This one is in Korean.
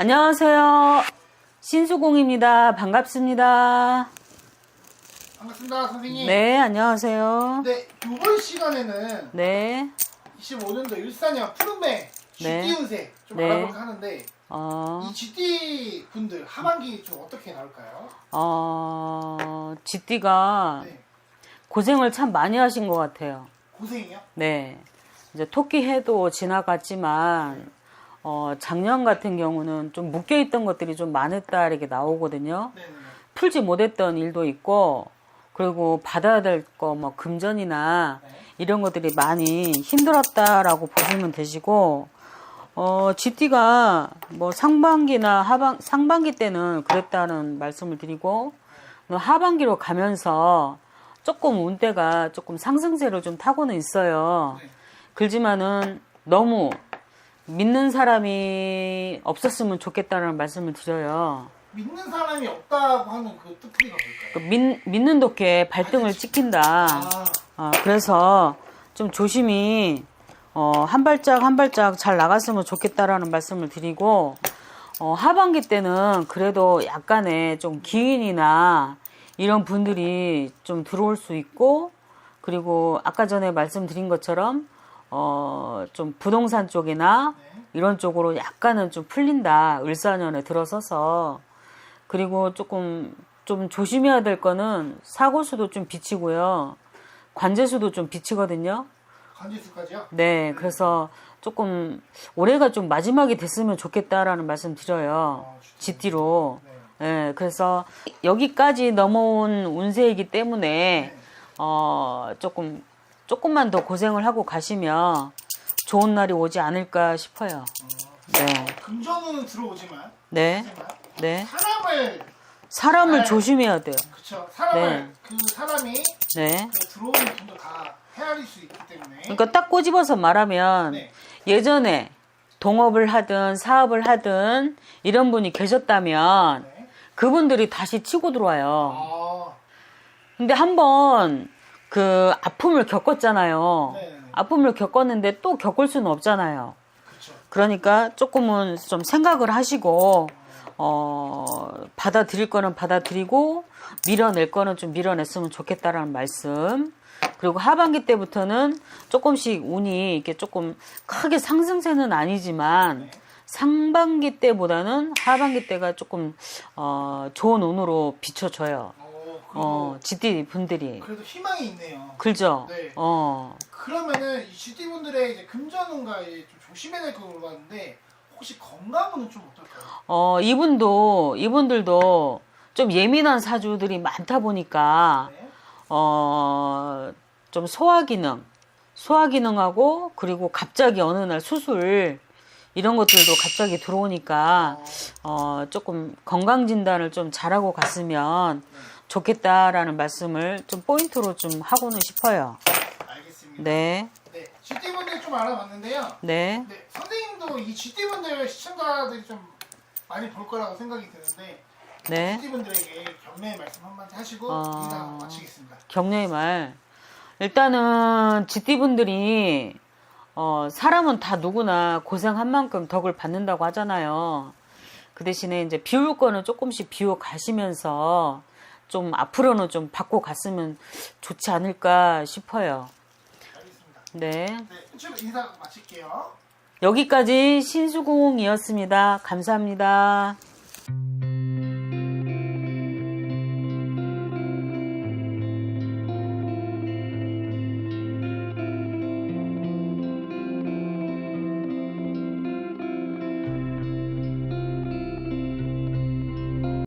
안녕하세요. 신수공입니다. 반갑습니다. 반갑습니다, 선생님. 네, 안녕하세요. 네, 이번 시간에는 네, 25년도 일사년 푸른매 네. GT 운세 좀 네. 알아볼까 하는데 어, 이 GT 분들 하반기 좀 어떻게 나올까요? 어, 지띠가 네, 고생을 참 많이 하신 것 같아요. 고생이요? 네. 이제 토끼 해도 지나갔지만, 어, 작년 같은 경우는 좀 묶여있던 것들이 좀 많았다, 이렇게 나오거든요. 네, 네, 네. 풀지 못했던 일도 있고, 그리고 받아야 될 거, 뭐, 금전이나, 네. 이런 것들이 많이 힘들었다라고 보시면 되시고, 어, GT가 뭐 상반기나 하반, 상반기 때는 그랬다는 말씀을 드리고, 하반기로 가면서 조금 운대가 조금 상승세로 좀 타고는 있어요. 네. 그렇지만은 너무 믿는 사람이 없었으면 좋겠다는 말씀을 드려요. 믿는 사람이 없다고 하는 그 뜻풀이가 뭘까요? 그 믿, 믿는 도께 발등을 찍힌다. 아, 어, 그래서 좀 조심히 어, 한 발짝 한 발짝 잘 나갔으면 좋겠다라는 말씀을 드리고 어, 하반기 때는 그래도 약간의 좀 기인이나 이런 분들이 좀 들어올 수 있고 그리고 아까 전에 말씀드린 것처럼 어, 좀 부동산 쪽이나 네. 이런 쪽으로 약간은 좀 풀린다 을사년에 들어서서 그리고 조금 좀 조심해야 될 거는 사고 수도 좀 비치고요. 관제 수도 좀 비치거든요. 관제수까지요? 네, 그래서 조금 올해가 좀 마지막이 됐으면 좋겠다라는 말씀 드려요. 어, GT로. 네. 네, 그래서 여기까지 넘어온 운세이기 때문에 네. 어, 조금 조금만 더 고생을 하고 가시면 좋은 날이 오지 않을까 싶어요. 네. 금전운은 들어오지만, 네. 하지만 네. 사람을, 사람을 네. 조심해야 돼요. 그쵸, 사람을, 네. 그 사람이 네. 그 들어오는 분도 다 헤아릴 수 있기 때문에. 그러니까 딱 꼬집어서 말하면 네. 예전에 동업을 하든 사업을 하든 이런 분이 계셨다면 네. 그분들이 다시 치고 들어와요. 아, 근데 한번 그 아픔을 겪었잖아요. 네. 아픔을 겪었는데 또 겪을 수는 없잖아요. 그쵸. 그러니까 조금은 좀 생각을 하시고 어 받아들일 거는 받아들이고 밀어낼 거는 좀 밀어냈으면 좋겠다라는 말씀. 그리고 하반기 때부터는 조금씩 운이 이렇게 조금 크게 상승세는 아니지만 네. 상반기 때보다는 하반기 때가 조금 어 좋은 운으로 비춰져요. 어, 어 지띠 분들이 그래도 희망이 있네요. 그죠? 네. 어 그러면은 이 GT 분들의 이제 금전운과 이제 좀 조심해야 될 거 물어봤는데 혹시 건강운은 좀 어떨까요? 어, 이분도, 이분들도 좀 예민한 사주들이 많다 보니까, 네. 어, 좀 소화기능, 소화기능하고, 그리고 갑자기 어느 날 수술, 이런 것들도 갑자기 들어오니까, 어, 조금 건강진단을 좀 잘하고 갔으면 좋겠다라는 말씀을 좀 포인트로 좀 하고는 싶어요. 알겠습니다. 네, 네. GT 분들 좀 알아봤는데요. 네, 네. 선생님도 이 GT 분들 시청자들이 좀 많이 볼 거라고 생각이 드는데 네. GT 분들에게 격려의 말씀 한마디 하시고 어. 인사 마치겠습니다. 격려의 말. 일단은 지띠분들이 어, 사람은 다 누구나 고생한 만큼 덕을 받는다고 하잖아요. 그 대신에 이제 비울 거는 조금씩 비워 가시면서 좀 앞으로는 좀 받고 갔으면 좋지 않을까 싶어요. 알겠습니다. 네. 네. 좀 인사 마칠게요. 여기까지 신수공이었습니다. 감사합니다.